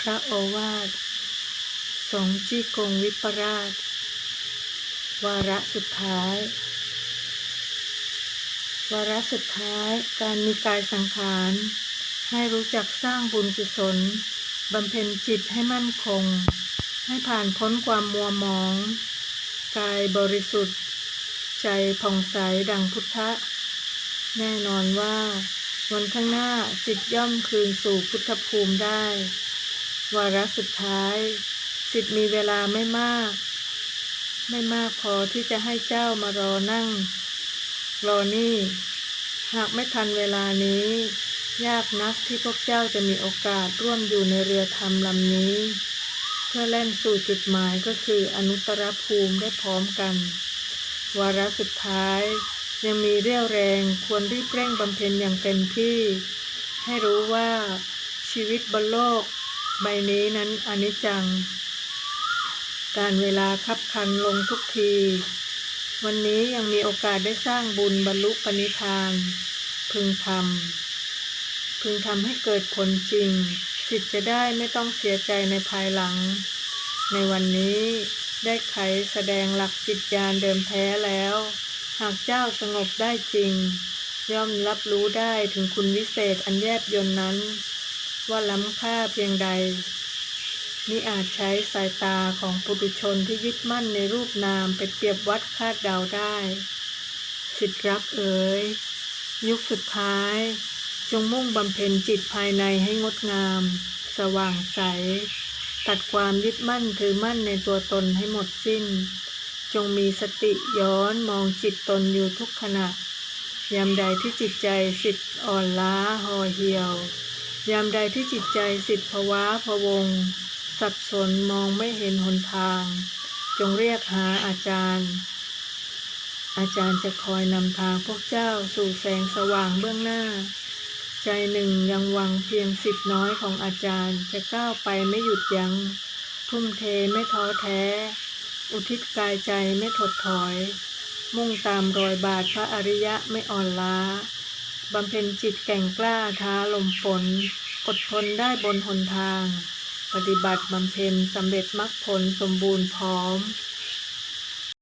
พระโอวาท สงจี้กงวิปราช วาระสุดท้าย วาระสุดท้ายการมีกายสังขาร ให้รู้จักสร้างบุญกุศลบำเพ็ญจิตให้มั่นคง ให้ผ่านพ้นความมัวหมอง กายบริสุทธิ์ ใจผ่องใสดังพุทธะ แน่นอนว่า วันข้างหน้าสิทธิ์ย่อมคืนสู่พุทธภูมิได้ วาระสุดท้าย สิทธิ์มีเวลาไม่มาก ไม่มากพอที่จะให้เจ้ามารอนั่ง รอนี่ หากไม่ทันเวลานี้ ยากนักที่พวกเจ้าจะมีโอกาสร่วมอยู่ในเรือธรรมลำนี้ เพื่อแล่นสู่จุดหมายก็คืออนุตตรภูมิได้พร้อมกัน วาระสุดท้ายยังมีเรี่ยวแรงควรรีบเร่งบำเพ็ญอย่างเต็มที่ ให้รู้ว่าชีวิตบนโลก ใบนี้นั้นอนิจจัง การเวลาคับคันลงทุกที วันนี้ยังมีโอกาสได้สร้างบุญบรรลุปณิธาน พึงทำพึงทำให้เกิดผลจริง สิทธิ์จะได้ไม่ต้องเสียใจในภายหลัง ในวันนี้ได้ไขแสดงหลักจิตญาณเดิมแท้แล้ว หากเจ้าสงบได้จริง ย่อมรับรู้ได้ถึงคุณวิเศษอันแยบยนนั้น ว่าล้ำค่าเพียงใดมิอาจใช้สายตาของปุถุชนที่ยึดมั่นในรูปนามไปเปรียบวัดคาดเดาได้ สิทธรักเอ๋ย ยุคสุดท้าย จงมุ่งบำเพ็ญจิตภายในให้งดงาม สว่างใส ตัดความยึดมั่นถือมั่นในตัวตนให้หมดสิ้น จงมีสติย้อนมองจิตตนอยู่ทุกขณะยามใดที่จิตใจสิทธิ์อ่อนล้าห่อเหี่ยว ยามใดที่จิตใจสิทธภาวะพะวง สับสนมองไม่เห็นหนทาง จงเรียกหาอาจารย์ อาจารย์จะคอยนำทางพวกเจ้าสู่แสงสว่างเบื้องหน้า ใจหนึ่งยังหวังเพียงสิทธิน้อยของอาจารย์จะก้าวไปไม่หยุดยัง้ง ทุ่มเทไม่ท้อแท้ อุทิศกายใจไม่ถดถอย มุ่งตามรอยบาทพระอริยะไม่อ่อนล้า บำเพ็ญจิตแก่งกล้าท้าลมฝน อดทนได้บนหนทาง ปฏิบัติบำเพ็ญสำเร็จมรรคผลสมบูรณ์พร้อม